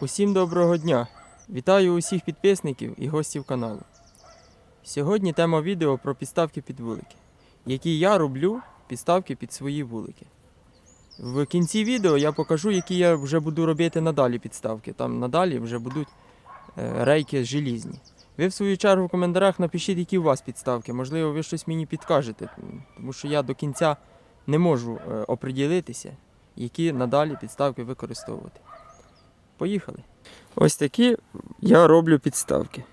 Усім доброго дня! Вітаю усіх підписників і гостів каналу. Сьогодні тема відео про підставки під вулики, які я роблю підставки під свої вулики. В кінці відео я покажу, які я вже буду робити надалі підставки. Там надалі вже будуть е, рейки желізні. Ви в свою чергу в коментарях напишіть, які у вас підставки. Можливо, ви щось мені підкажете, тому що я до кінця не можу е, оприділитися, які надалі підставки використовувати. Поїхали. Ось такі я роблю підставки.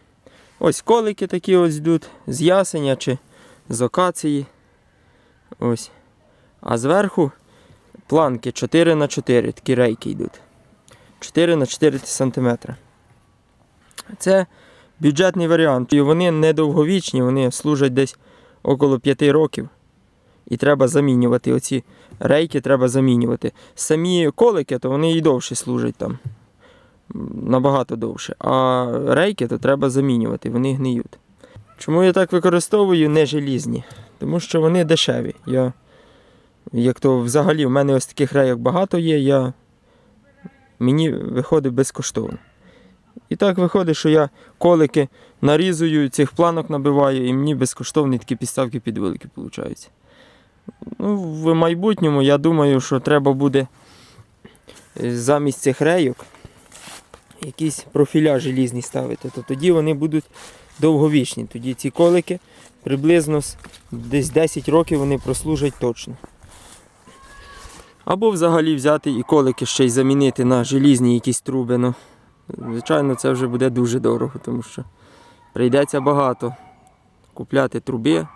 Ось колики такі ось йдуть з ясеня чи з окації. Ось. А зверху планки 4 на 4 такі рейки йдуть. 4 на 4 см. Це бюджетний варіант. І вони недовговічні, вони служать десь около 5 років. І треба замінювати. Оці рейки треба замінювати. Самі колики, то вони і довше служать там набагато довше. А рейки то треба замінювати, вони гниють. Чому я так використовую не желізні? Тому що вони дешеві. Я, як то взагалі в мене ось таких рейок багато є, я, мені виходить безкоштовно. І так виходить, що я колики нарізую, цих планок набиваю, і мені безкоштовні такі підставки під великі виходять. Ну, в майбутньому я думаю, що треба буде е, замість цих рейок якісь профіля желізні ставити, то тоді вони будуть довговічні. Тоді ці колики приблизно десь 10 років вони прослужать точно. Або взагалі взяти і колики ще й замінити на желізні якісь труби. Ну, звичайно, це вже буде дуже дорого, тому що прийдеться багато купляти труби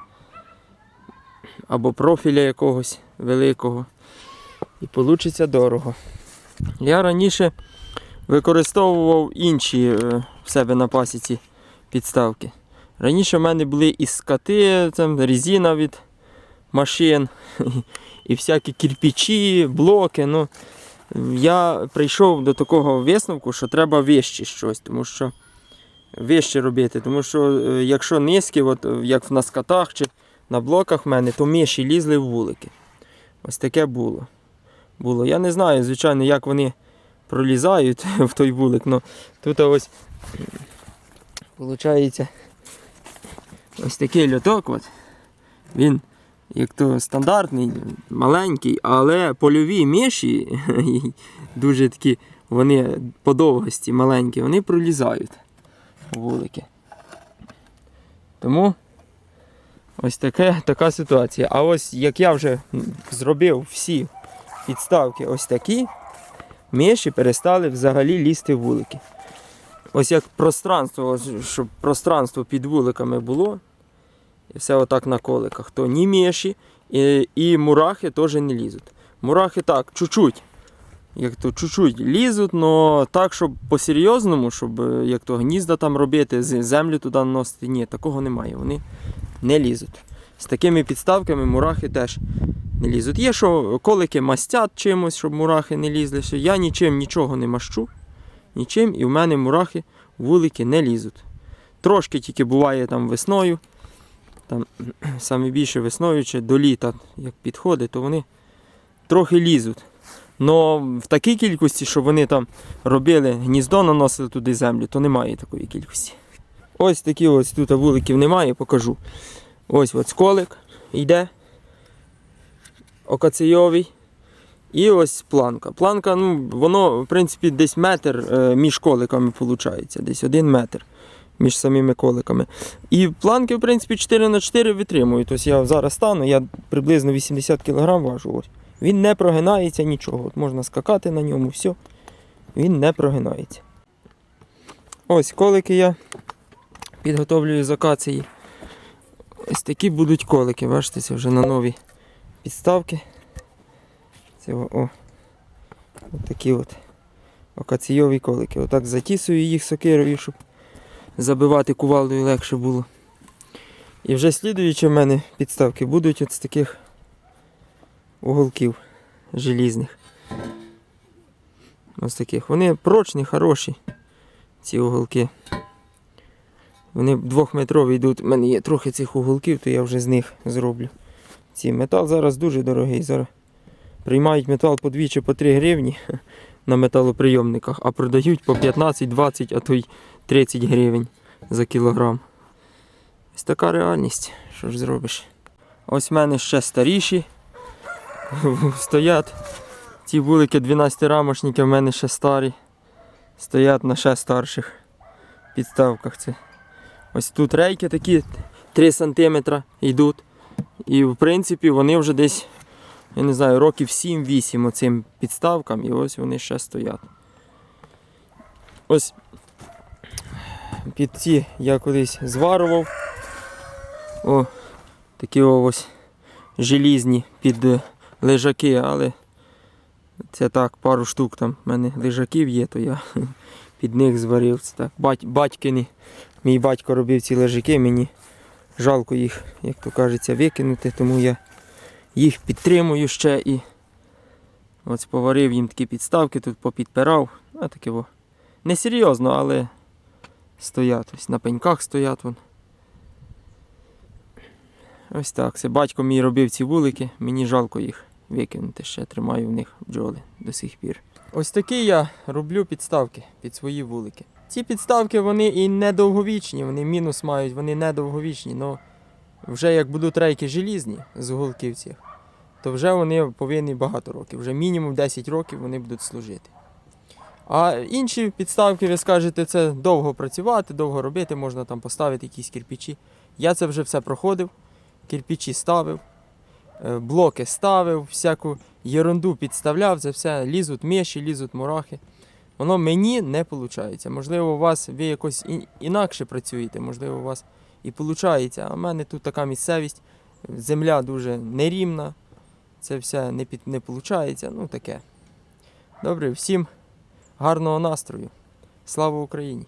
або профіля якогось великого. І вийде дорого. Я раніше використовував інші е, в себе на пасіці підставки. Раніше в мене були і скати, там, резина від машин, і всякі кирпичі, блоки. Ну, я прийшов до такого висновку, що треба вище щось, тому що вище робити. Тому що е, якщо низькі, от, е, як на скатах чи на блоках в мене, то миші лізли в вулики. Ось таке було. було. Я не знаю, звичайно, як вони пролізають в той вулик. Ну, тут ось виходить ось такий льоток. От. Він як то стандартний, маленький, але польові миші, дуже такі, вони по довгості маленькі, вони пролізають у вулики. Тому ось таке, така ситуація. А ось як я вже зробив всі підставки ось такі, миші перестали взагалі лізти вулики. Ось як пространство, ось, щоб пространство під вуликами було, і все отак на коликах, то ні миші і, і мурахи теж не лізуть. Мурахи так, чуть-чуть. Як то чуть-чуть лізуть, але так, щоб по-серйозному, щоб е, як то гнізда там робити, землю туди наносити, ні, такого немає. Вони не лізуть. З такими підставками мурахи теж не лізуть. Є, що колики мастять чимось, щоб мурахи не лізли. Що Я нічим нічого не мащу, нічим, і в мене мурахи вулики не лізуть. Трошки тільки буває там весною. Там саме більше весною чи до літа, як підходить, то вони трохи лізуть. Но в такій кількості, щоб вони там робили гніздо, наносили туди землю, то немає такої кількості. Ось такі ось тут вуликів немає, покажу. Ось от сколик йде окаційовий. І ось планка. Планка, ну, воно, в принципі, десь метр е, між коликами виходить, десь один метр між самими коликами. І планки, в принципі, 4 на 4 витримують. Ось я зараз стану, я приблизно 80 кг важу. Ось. Він не прогинається нічого. От можна скакати на ньому, все. Він не прогинається. Ось колики я підготовлюю з акації. Ось такі будуть колики. Бачите, це вже на нові підставки. Це о, о. От такі от окаційові колики. Отак затісую їх сокирою, щоб забивати кувалдою легше було. І вже слідуючі в мене підставки будуть от з таких уголків желізних. Ось таких. Вони прочні, хороші, ці уголки. Вони двохметрові йдуть. У мене є трохи цих уголків, то я вже з них зроблю. Ці метал зараз дуже дорогий. Зараз приймають метал по 2 чи по 3 гривні. на металоприйомниках, а продають по 15, 20, а то й 30 гривень за кілограм. Ось така реальність. Що ж зробиш? Ось в мене ще старіші стоять. Ті вулики 12 рамошники в мене ще старі. Стоять на ще старших підставках. Це. Ось тут рейки такі 3 см йдуть. І в принципі вони вже десь, я не знаю, років 7-8 оцим підставкам, і ось вони ще стоять. Ось під ці я колись зварував. О, такі ось желізні під е, лежаки, але це так, пару штук там в мене лежаків є, то я під них зварив. Це так. Батькини. Мій батько робив ці лежаки, мені жалко їх, як то кажеться, викинути, тому я їх підтримую ще і ось поварив їм такі підставки, тут попідпирав. А таке во. Несерйозно, але стоять. Ось на пеньках стоять вон. Ось так. Це батько мій робив ці вулики, мені жалко їх викинути. Ще тримаю в них бджоли до сих пір. Ось такі я роблю підставки під свої вулики. Ці підставки вони і недовговічні, вони мінус мають, вони недовговічні. але вже як будуть рейки желізні з гулків то вже вони повинні багато років. Вже мінімум 10 років вони будуть служити. А інші підставки, ви скажете, це довго працювати, довго робити, можна там поставити якісь кирпичі. Я це вже все проходив, кирпичі ставив, е, блоки ставив, всяку ерунду підставляв, це все лізуть миші, лізуть мурахи. Воно мені не виходить. Можливо, у вас ви якось інакше працюєте, можливо, у вас і виходить. А в мене тут така місцевість, земля дуже нерівна, це все не, під, не виходить. Ну таке. Добре, всім гарного настрою. Слава Україні!